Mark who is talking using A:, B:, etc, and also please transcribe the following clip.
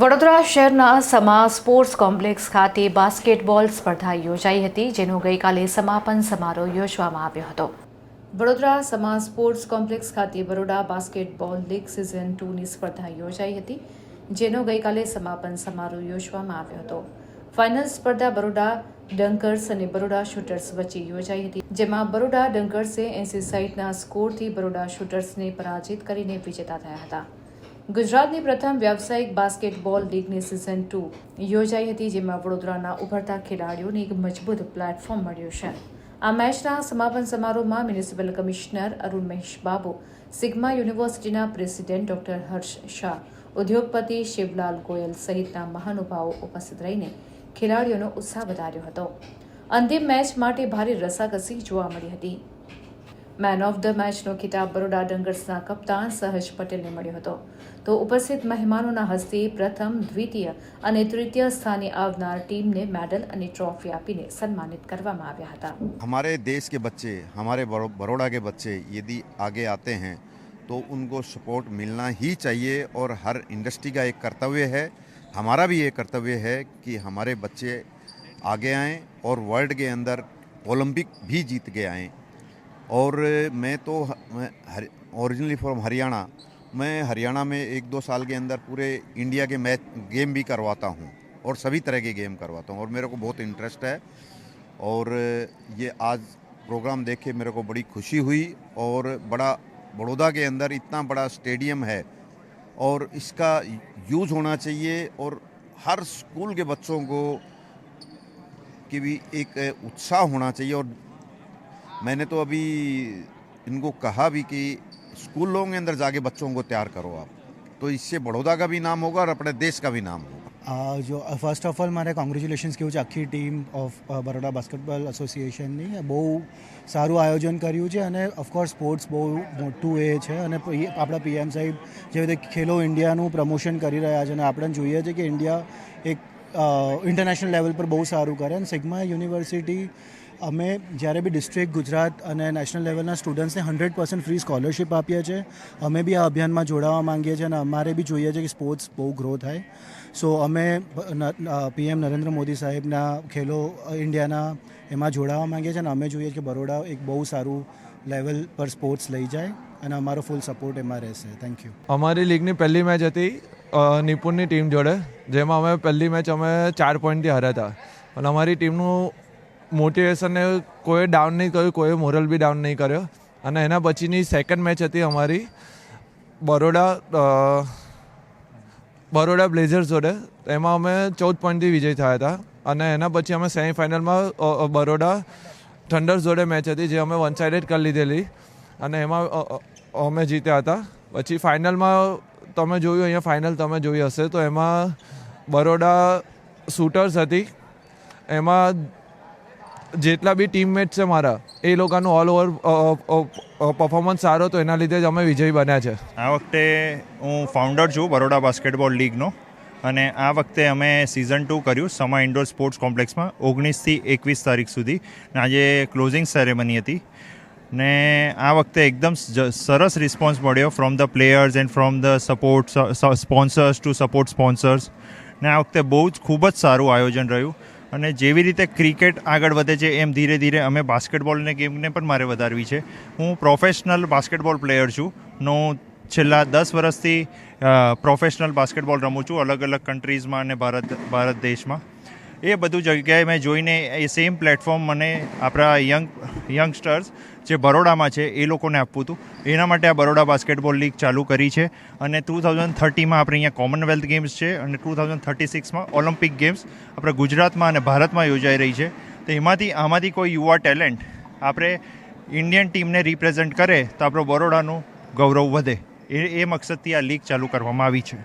A: વડોદરા શહેરના Sama sports complex ખાતે basketball સ્પર્ધા યોજાઈ હતી, જેનો ગઈકાલે સમાપન સમારોહ યોજવામાં આવ્યો હતો. વડોદરા સમા સ્પોર્ટ્સ કોમ્પ્લેક્સ ખાતે બરોડા બાસ્કેટબોલ લીગ સિઝન ટુની સ્પર્ધા યોજાઈ હતી, જેનો ગઈકાલે સમાપન સમારોહ યોજવામાં આવ્યો હતો. ફાઇનલ સ્પર્ધા બરોડા ડંકર્સ અને બરોડા શૂટર્સ વચ્ચે યોજાઈ હતી, જેમાં બરોડા ડંકર્સે એસી સાઇટના સ્કોરથી બરોડા શૂટર્સને પરાજિત કરીને વિજેતા થયા હતા. ગુજરાતની પ્રથમ વ્યાવસાયિક બાસ્કેટબોલ લીગની સિઝન ટુ યોજાઈ હતી, જેમાં વડોદરાના ઉભરતા ખેલાડીઓને એક મજબૂત પ્લેટફોર્મ મળ્યું છે. આ મેચના સમાપન સમારોહમાં municipal commissioner Arun Mahesh Babu Sigma યુનિવર્સિટીના પ્રેસિડેન્ટ ડોક્ટર હર્ષ શાહ, ઉદ્યોગપતિ શિવલાલ ગોયલ સહિતના મહાનુભાવો ઉપસ્થિત રહીને ખેલાડીઓનો ઉત્સાહ વધાર્યો હતો. અંતિમ મેચ માટે ભારે રસાકસી જોવા મળી હતી. મેન ઓફ ધ મેચનો ખિતાબ બરોડા ડંગર્સના કપ્તાન સહજ પટેલને મળ્યો હતો તો ઉપસ્થિત મહેમાનોના હસ્તે પ્રથમ દ્વિતીય અને તૃતીય સ્થાને આવનાર ટીમને મેડલ અને ટ્રોફી આપીને સન્માનિત કરવામાં આવ્યા હતા
B: हमारे देश के बच्चे हमारे बड़ो- बड़ौदा के बच्चे यदि आगे आते हैं तो उनको सपोर्ट मिलना ही चाहिए और हर इंडस्ट्री का एक कर्तव्य है हमारा भी ये कर्तव्य है कि हमारे बच्चे आगे आएं और वर्ल्ड के अंदर ओलंपिक भी जीत के आएं और मैं तो ओरिजिनली फ्रॉम हरियाणा। मैं हरियाणा में एक दो साल के अंदर पूरे इंडिया के मैच गेम भी करवाता हूँ और सभी तरह के गेम करवाता हूँ और मेरे को बहुत इंटरेस्ट है। और ये आज प्रोग्राम देख के मेरे को बड़ी खुशी हुई और बड़ा बड़ौदा के अंदर इतना बड़ा स्टेडियम है और इसका यूज़ होना चाहिए और हर स्कूल के बच्चों को की भी एक उत्साह होना चाहिए और मैंने तो अभी इनको कहा भी कि स्कूलों के अंदर जाके बच्चों को तैयार करो आप तो इससे बड़ौदा का भी नाम होगा और अपने देश का भी नाम होगा
C: આ જો ફર્સ્ટ ઓફ ઓલ મારે કોંગ્રેચ્યુલેશન્સ કેવું છે આખી ટીમ ઓફ બરોડા બાસ્કેટબોલ એસોસિએશનની બહુ સારું આયોજન કર્યું છે અને ઓફકોર્સ સ્પોર્ટ્સ બહુ મોટું એ છે અને પી- આપણા પીએમ સાહેબ જેવી રીતે ખેલો ઇન્ડિયાનું પ્રમોશન કરી રહ્યા છે અને આપણે જોઈએ છે કે ઇન્ડિયા એક ઇન્ટરનેશનલ લેવલ પર બહુ સારું કરે અને સિગ્મા યુનિવર્સિટી અમે જ્યારે બી ડિસ્ટ્રિક્ટ ગુજરાત અને નેશનલ લેવલના સ્ટુડન્ટ્સને હંડ્રેડ પર્સન્ટ ફ્રી સ્કોલરશિપ આપીએ છીએ. અમે બી આ અભિયાનમાં જોડાવા માંગીએ છીએ અને અમારે બી જોઈએ છે કે સ્પોર્ટ્સ બહુ ગ્રો થાય. સો અમે પીએમ નરેન્દ્ર મોદી સાહેબના ખેલો ઇન્ડિયાના એમાં જોડાવા માંગીએ છીએ અને અમે જોઈએ કે બરોડા એક બહુ સારું લેવલ પર સ્પોર્ટ્સ લઈ જાય અને અમારો ફૂલ સપોર્ટ એમાં રહેશે. થેન્ક યુ
D: અમારી લીગની પહેલી મેચ હતી નિપુણની ટીમ જોડે, જેમાં અમે પહેલી મેચ અમે ચાર પોઈન્ટથી હાર્યા હતા. પણ અમારી ટીમનું મોટિવેશનને કોઈ ડાઉન નહીં કર્યું, કોઈ મોરલ બી ડાઉન નહીં કર્યો. અને એના પછીની સેકન્ડ મેચ હતી અમારી બરોડા બરોડા બ્લેઝર્સ જોડે. એમાં અમે ચૌદ પોઈન્ટથી વિજય થયા હતા. અને એના પછી અમે સેમિફાઇનલમાં બરોડા થંડર્સ જોડે મેચ હતી, જે અમે વન સાઇડેડ કરી લીધેલી. અને એમાં અમે જીત્યા હતા. પછી ફાઇનલમાં તમે જોયું, અહીંયા ફાઇનલ તમે જોઈ હશે, તો એમાં બરોડા શૂટર્સ હતી. એમાં જેટલા બી ટીમમેટ છે મારા, એ લોકોનું ઓલ ઓવર પરફોર્મન્સ સારો તો એના લીધે જ અમે વિજયી બન્યા છે.
E: આ વખતે હું ફાઉન્ડર છું બરોડા બાસ્કેટબોલ લીગનો અને આ વખતે અમે સિઝન ટુ કર્યું, સમા ઇન્ડોર સ્પોર્ટ્સ કોમ્પ્લેક્સમાં ઓગણીસથી એકવીસ તારીખ સુધી. ને આજે ક્લોઝિંગ સેરેમની હતી. ને આ વખતે એકદમ સરસ રિસ્પોન્સ મળ્યો from the players and from the support sponsors to support sponsors ને આ વખતે બહુ જ ખૂબ જ સારું આયોજન રહ્યું. અને જેવી રીતે ક્રિકેટ આગળ વધે છે, એમ ધીરે ધીરે અમે બાસ્કેટબોલને ગેમને પણ મારે વધારવી છે. હું પ્રોફેશનલ બાસ્કેટબોલ પ્લેયર છું. હું છેલ્લા દસ વર્ષથી પ્રોફેશનલ બાસ્કેટબોલ રમું છું અલગ અલગ કન્ટ્રીઝમાં અને ભારત ભારત દેશમાં. એ બધું જગ્યાએ મેં જોઈને એ સેમ પ્લેટફોર્મ મને આપણા યંગ યંગસ્ટર્સ જે બરોડામાં છે, એ લોકોને આપવું હતું. એના માટે આ બરોડા બાસ્કેટબોલ લીગ ચાલુ કરી છે અને ટુ થાઉઝન્ડ થર્ટીમાં આપણે અહીંયા કોમનવેલ્થ ગેમ્સ છે અને ટુ થાઉઝન્ડ થર્ટી સિક્સમાં ઓલિમ્પિક ગેમ્સ આપણે ગુજરાતમાં અને ભારતમાં યોજાઈ રહી છે. તો એમાંથી, આમાંથી કોઈ યુવા ટેલેન્ટ આપણે ઇન્ડિયન ટીમને રિપ્રેઝેન્ટ કરે તો આપણો બરોડાનું ગૌરવ વધે. એ એ મકસદથી આ લીગ ચાલુ કરવામાં આવી છે.